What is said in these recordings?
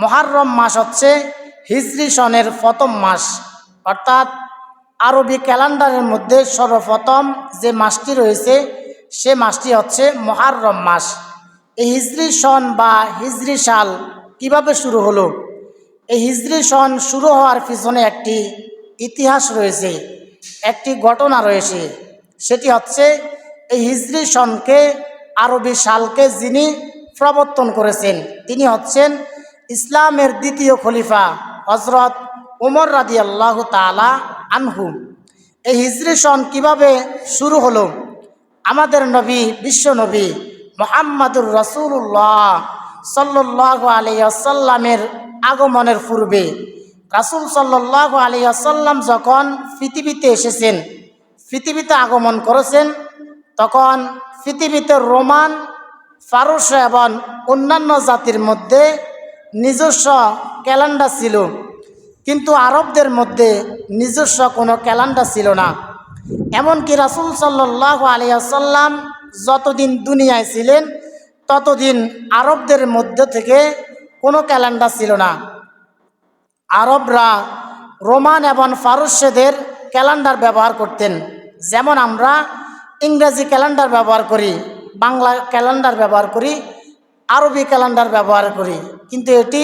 মহারম মাস হচ্ছে হিজরি সনের প্রথম মাস। অর্থাৎ আরবি ক্যালেন্ডারের মধ্যে সর্বপ্রথম যে মাসটি রয়েছে, সে মাসটি হচ্ছে মহারম মাস। এই হিজরি সন বা হিজরি সাল কীভাবে শুরু হলো? এই হিজরি সন শুরু হওয়ার পিছনে একটি ইতিহাস রয়েছে, একটি ঘটনা রয়েছে। সেটি হচ্ছে এই হিজরি সনকে, আরবি সালকে যিনি প্রবর্তন করেছেন, তিনি হচ্ছেন ইসলামের দ্বিতীয় খলিফা হজরত উমর রাদি আল্লাহ তালা আনহু। এই হিজরি সন কীভাবে শুরু হলো? আমাদের নবী, বিশ্ব নবী মোহাম্মদুর রসুল্লাহ সাল্লাহ আলিয়াসাল্লামের আগমনের পূর্বে রাসুল সাল্লাহ আলিয়াসাল্লাম যখন পৃথিবীতে এসেছেন, পৃথিবীতে আগমন করেছেন, তখন পৃথিবীতে রোমান, ফারুস এবং অন্যান্য জাতির মধ্যে নিজস্ব ক্যালেন্ডার ছিল, কিন্তু আরবদের মধ্যে নিজস্ব কোনো ক্যালেন্ডার ছিল না। এমনকি রাসুল সাল্লাহ আলিয়াসাল্লাম যতদিন দুনিয়ায় ছিলেন, ততদিন আরবদের মধ্যে থেকে কোনো ক্যালেন্ডার ছিল না। আরবরা রোমান এবং ফারুসেদের ক্যালেন্ডার ব্যবহার করতেন। যেমন আমরা ইংরেজি ক্যালেন্ডার ব্যবহার করি, বাংলা ক্যালেন্ডার ব্যবহার করি আরবি ক্যালেন্ডার ব্যবহার করি। কিন্তু এটি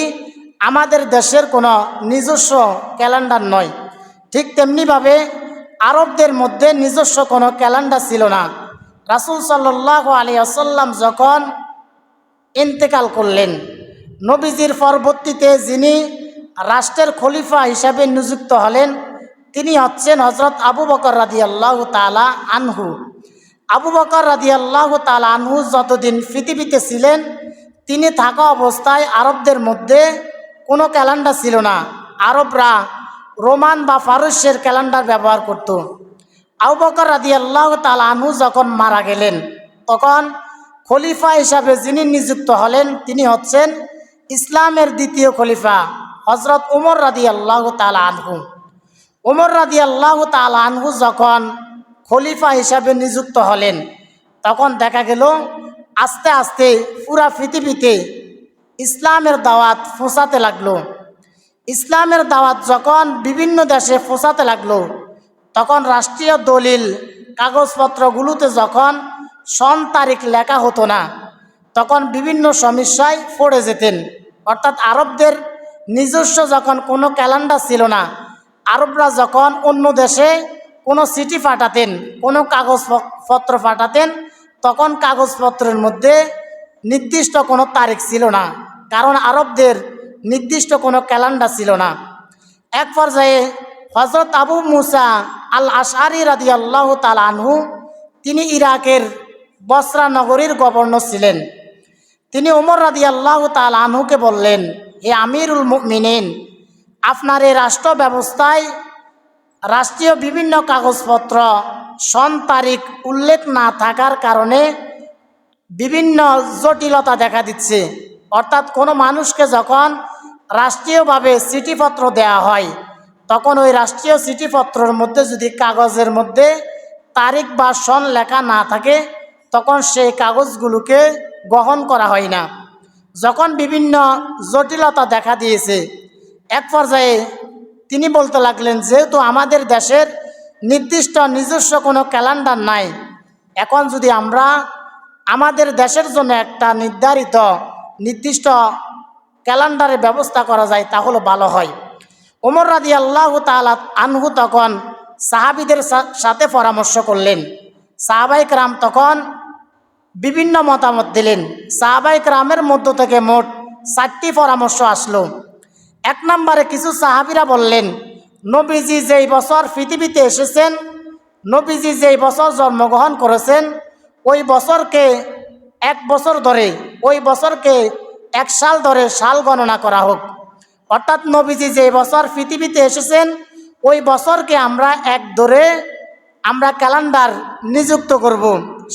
আমাদের দেশের কোনো নিজস্ব ক্যালেন্ডার নয়। ঠিক তেমনিভাবে আরবদের মধ্যে নিজস্ব কোনো ক্যালেন্ডার ছিল না। রাসুল সাল্লাহ আলী আসাল্লাম যখন ইন্তেকাল করলেন, নবীজির পরবর্তীতে যিনি রাষ্ট্রের খলিফা হিসাবে নিযুক্ত হলেন, তিনি হচ্ছেন হজরত আবু বকর রাদি আল্লাহ তালা আনহু। আবু বকর রাদি আল্লাহ তালা আনহু যতদিন পৃথিবীতে ছিলেন তিনি থাকা অবস্থায় আরবদের মধ্যে কোনো ক্যালেন্ডার ছিল না। আরবরা রোমান বা ফারুসের ক্যালেন্ডার ব্যবহার করত। আবু বকর রাদি আল্লাহ তালা আনহু যখন মারা গেলেন, তখন খলিফা হিসাবে যিনি নিযুক্ত হলেন, তিনি হচ্ছেন ইসলামের দ্বিতীয় খলিফা হজরত উমর রাদি আল্লাহ তালা আনহু। উমর রাদি আল্লাহ তালা আনহু যখন খলিফা হিসাবে নিযুক্ত হলেন, তখন দেখা গেল আস্তে আস্তে পুরা পৃথিবীতে ইসলামের দাওয়াত ফোঁসাতে লাগল। ইসলামের দাওয়াত যখন বিভিন্ন দেশে ফোঁসাতে লাগল, তখন রাষ্ট্রীয় দলিল কাগজপত্রগুলোতে যখন সন তারিখ লেখা হতো না, তখন বিভিন্ন সমস্যায় পড়ে যেতেন। অর্থাৎ আরবদের নিজস্ব যখন কোনো ক্যালেন্ডার ছিল না, আরবরা যখন অন্য দেশে কোনো চিঠি পাঠাতেন, কোনো কাগজপত্র পাঠাতেন তখন কাগজপত্রের মধ্যে নির্দিষ্ট কোনো তারিখ ছিল না, কারণ আরবদের নির্দিষ্ট কোনো ক্যালেন্ডার ছিল না। এক পর্যায়ে হজরত আবু মুসা আল আশারি রাদি আল্লাহ আনহু তিনি ইরাকের বসরা নগরীর গভর্নর ছিলেন। তিনি ওমর রাদি আল্লাহ আনহুকে বললেন, হে আমিরুল মিনেন আপনার এই রাষ্ট্র ব্যবস্থায় রাষ্ট্রীয় বিভিন্ন কাগজপত্র সন তারিখ উল্লেখ না থাকার কারণে বিভিন্ন জটিলতা দেখা দিচ্ছে। অর্থাৎ কোনো মানুষকে যখন রাষ্ট্রীয়ভাবে চিঠিপত্র দেয়া হয়, তখন ওই রাষ্ট্রীয় চিঠিপত্রর মধ্যে যদি কাগজের মধ্যে তারিখ বা সন লেখা না থাকে, তখন সেই কাগজগুলোকে গ্রহণ করা হয় না। যখন বিভিন্ন জটিলতা দেখা দিয়েছে, এক পর্যায়ে তিনি বলতে লাগলেন, যেহেতু আমাদের দেশের নির্দিষ্ট নিজস্ব কোনো ক্যালেন্ডার নাই। এখন যদি আমরা আমাদের দেশের জন্য একটা নির্ধারিত, নির্দিষ্ট ক্যালেন্ডারের ব্যবস্থা করা যায়, তাহলে ভালো হয়। ওমর রাদি আল্লাহ তালা আনহু তখন সাহাবিদের সাথে পরামর্শ করলেন। সাহাবাইক রাম তখন বিভিন্ন মতামত দিলেন। সাহাবাইক রামের মধ্য থেকে মোট চারটি পরামর্শ আসলো। এক নম্বরে কিছু সাহাবিরা বললেন নবীজি যেই বছর পৃথিবীতে এসেছেন, নবীজি যেই বছর জন্মগ্রহণ করেছেন, ওই বছরকে এক বছর ধরে, ওই বছরকে এক সাল ধরে সাল গণনা করা হোক অর্থাৎ নবীজি যে বছর পৃথিবীতে এসেছেন, ওই বছরকে আমরা এক ধরে আমরা ক্যালেন্ডার নিযুক্ত করব,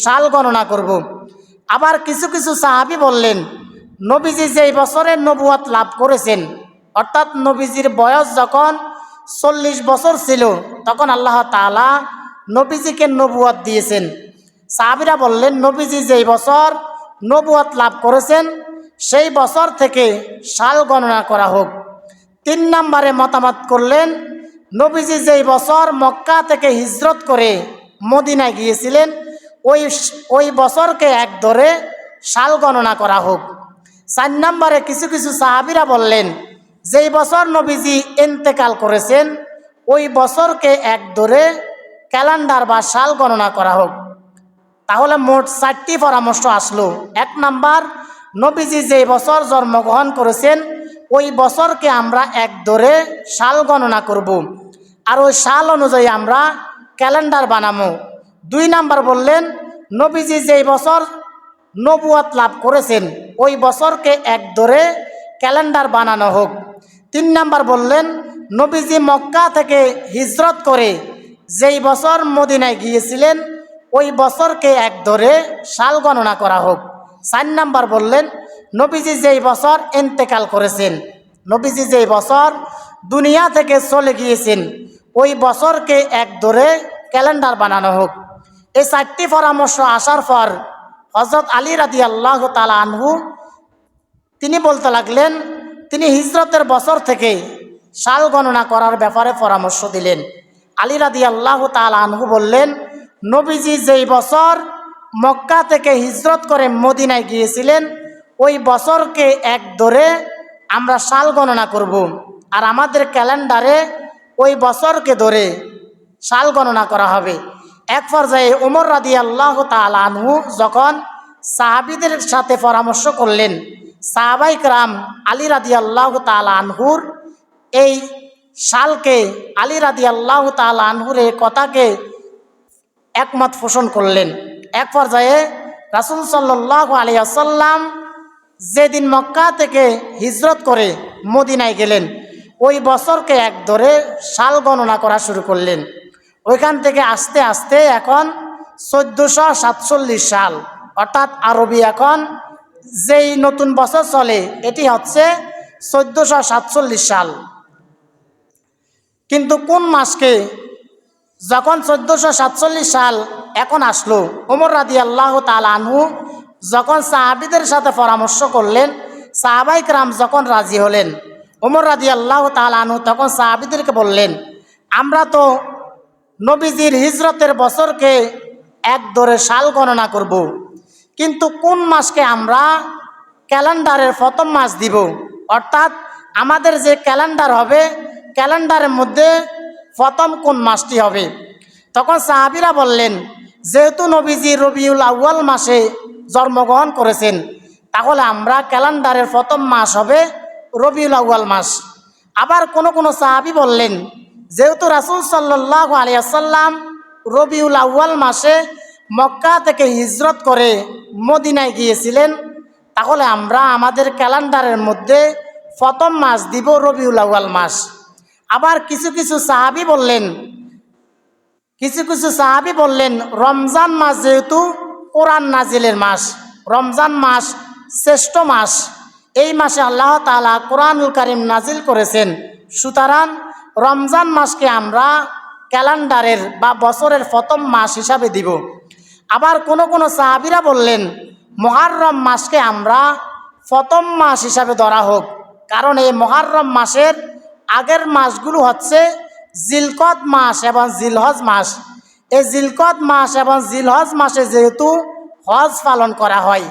সাল গণনা করব। আবার কিছু কিছু সাহাবি বললেন, নবীজি যেই বছরের নবুয়াত লাভ করেছেন, অর্থাৎ নবীজির বয়স যখন চল্লিশ বছর ছিল, তখন আল্লাহ তালা নবীজিকে নবুয়াত দিয়েছেন। সাহাবিরা বললেন, নবীজি যেই বছর নবুয়াত লাভ করেছেন, সেই বছর থেকে সাল গণনা করা হোক। তিন নম্বরে মতামত করলেন, নবীজি যেই বছর মক্কা থেকে হিজরত করে মদিনায় গিয়েছিলেন, ওই ওই বছরকে এক ধরে সাল গণনা করা হোক। চার নম্বরে কিছু কিছু সাহাবিরা বললেন যেই বছর নবীজি ইন্তেকাল করেছেন, ওই বছরকে এক ধরে ক্যালেন্ডার বা সাল গণনা করা হোক। তাহলে মোট চারটি পরামর্শ আসলো। এক নাম্বার, নবীজি যে বছর জন্মগ্রহণ করেছেন, ওই বছরকে আমরা এক ধরে সাল গণনা করব। আর ওই সাল অনুযায়ী আমরা ক্যালেন্ডার বানাবো। দুই নাম্বার বললেন, নবীজি যেই বছর নবুয়াত লাভ করেছেন, ওই বছরকে এক ধরে ক্যালেন্ডার বানানো হোক। তিন নাম্বার বললেন, নবীজি মক্কা থেকে হিজরত করে যেই বছর মদিনায় গিয়েছিলেন, ওই বছরকে এক ধরে সাল গণনা করা হোক। চার নাম্বার বললেন, নবীজি যেই বছর ইন্তেকাল করেছেন, নবীজি যেই বছর দুনিয়া থেকে চলে গিয়েছেন, ওই বছরকে এক ধরে ক্যালেন্ডার বানানো হোক। এই চারটি পরামর্শ আসার পর হজরত আলী রাদি আল্লাহ তালা আনহু তিনি বলতে লাগলেন, তিনি হিজরতের বছর থেকে সাল গণনা করার ব্যাপারে পরামর্শ দিলেন আলী রাদি আল্লাহ তাল আনহু বললেন, নবীজি যেই বছর মক্কা থেকে হিজরত করে মদিনায় গিয়েছিলেন, ওই বছরকে এক ধরে আমরা সাল গণনা করব। আর আমাদের ক্যালেন্ডারে ওই বছরকে ধরে সাল গণনা করা হবে এক পর্যায়ে উমর রাদি আল্লাহ তাল আনহু যখন সাহাবিদের সাথে পরামর্শ করলেন সাহাবাই রাম আলী রাদি আল্লাহ তাল আনহুর এই সালকে আলী রাদি আল্লাহ তাল আনহুর এই কথাকে একমত পোষণ করলেন। এক পর্যায়ে রাসুল সাল্লাহ আলিয়াসাল্লাম যেদিন মক্কা থেকে হিজরত করে মদিনায় গেলেন, ওই বছরকে এক ধরে সাল গণনা করা শুরু করলেন। ওইখান থেকে আস্তে আস্তে এখন চোদ্দোশো সাতচল্লিশ সাল, অর্থাৎ আরবি এখন যেই নতুন বছর চলে, এটি হচ্ছে চোদ্দোশো সাতচল্লিশ সাল কিন্তু কোন মাসকে যখন চোদ্দোশো সাতচল্লিশ সাল এখন আসলো, ওমর রাদি আল্লাহ তাল আনহু যখন সাহাবিদের সাথে পরামর্শ করলেন সাহাবাইক রাম যখন রাজি হলেন, ওমর রাদি আল্লাহ তাল আনহু তখন সাহাবিদেরকে বললেন, আমরা তো নবীজির হিজরতের বছরকে এক ধরে সাল গণনা করব। কিন্তু কোন মাসকে আমরা ক্যালেন্ডারের প্রথম মাস দিব? অর্থাৎ আমাদের যে ক্যালেন্ডার হবে, ক্যালেন্ডারের মধ্যে প্রথম কোন মাসটি হবে? তখন সাহাবিরা বললেন, যেহেতু নবীজি রবিউল আউ্য়াল মাসে জন্মগ্রহণ করেছেন, তাহলে আমরা ক্যালেন্ডারের প্রথম মাস হবে রবিউল আউ্য়াল মাস। আবার কোনো কোনো সাহাবি বললেন, যেহেতু রাসুল সাল্লাহ আলিয়াসাল্লাম রবিউল আউ্য়াল মাসে মক্কা থেকে হিজরত করে মদিনায় গিয়েছিলেন, তাহলে আমরা আমাদের ক্যালেন্ডারের মধ্যে প্রথম মাস দিব রবিউল আউ্য়াল মাস। আবার কিছু কিছু সাহাবি বললেন, কিছু কিছু সাহাবি বললেন, রমজান মাস যেহেতু কোরআন নাজিলের মাস, রমজান মাস শ্রেষ্ঠ মাস, এই মাসে আল্লাহ তালা কোরআনুল করিম নাজিল করেছেন। সুতরাং রমজান মাসকে আমরা ক্যালেন্ডারের বা বছরের প্রথম মাস হিসাবে দিব। আবার কোনো কোনো সাহাবিরা বললেন মহারম মাসকে আমরা প্রথম মাস হিসাবে ধরা হোক। কারণ এই মহারম মাসের আগের মাসগুলো হচ্ছে জিলকত মাস এবং জিলহজ মাস। এই জিলকত মাস এবং জিলহজ মাসে যেহেতু হজ পালন করা হয়,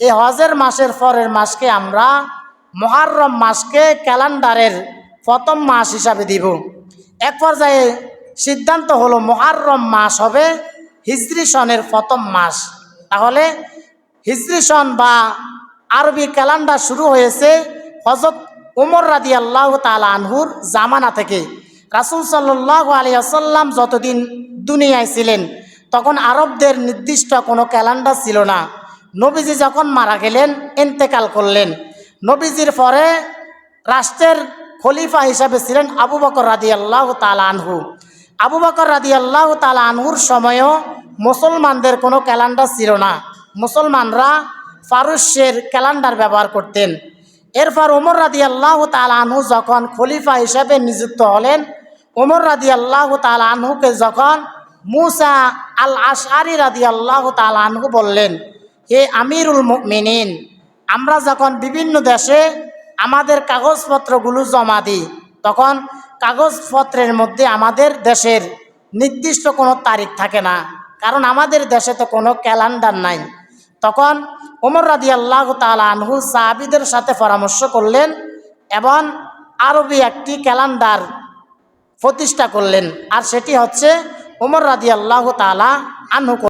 এই হজের মাসের পরের মাসকে আমরা মহারম মাসকে ক্যালেন্ডারের প্রথম মাস হিসাবে দিব। এক পর্যায়ে সিদ্ধান্ত হলো মহারম মাস হবে হিজরি সনের প্রথম মাস। তাহলে হিজরি সন বা আরবি ক্যালেন্ডার শুরু হয়েছে হজরত উমর রাদি আল্লাহ তাল আনহুর জামানা থেকে। রাসুল সাল্লাহ আলিয়াসাল্লাম যতদিন দুনিয়ায় ছিলেন, তখন আরবদের নির্দিষ্ট কোনো ক্যালেন্ডার ছিল না। নবীজি যখন মারা গেলেন, ইন্তেকাল করলেন। নবীজির পরে রাষ্ট্রের খলিফা হিসাবে ছিলেন আবু বকর রাদি আল্লাহ তাল আনহু। আবু বকর রাদি আল্লাহ তালা আনহুর সময়ও মুসলমানদের কোনো ক্যালেন্ডার ছিল না। মুসলমানরা ফারুসের ক্যালেন্ডার ব্যবহার করতেন। এরপর ওমর রাদি আল্লাহ আনহু যখন খলিফা হিসেবে নিযুক্ত হলেন ওমর রাদি আল্লাহ তাল আনহুকে যখন মুসা আল আশারি রাদি আল্লাহ তাল আনহু বললেন, হে আমিরুল মিনিন আমরা যখন বিভিন্ন দেশে আমাদের কাগজপত্রগুলো জমা দিই, তখন কাগজপত্রের মধ্যে আমাদের দেশের নির্দিষ্ট কোনো তারিখ থাকে না। কারণ আমাদের দেশে তো কোনো ক্যালেন্ডার নাই। তখন ওমর রাদি আল্লাহ আনহু সাহাবিদের সাথে পরামর্শ করলেন এবং আরবি একটি ক্যালেন্ডার প্রতিষ্ঠা করলেন। আর সেটি হচ্ছে ওমর রাদি আল্লাহ তালা আনহু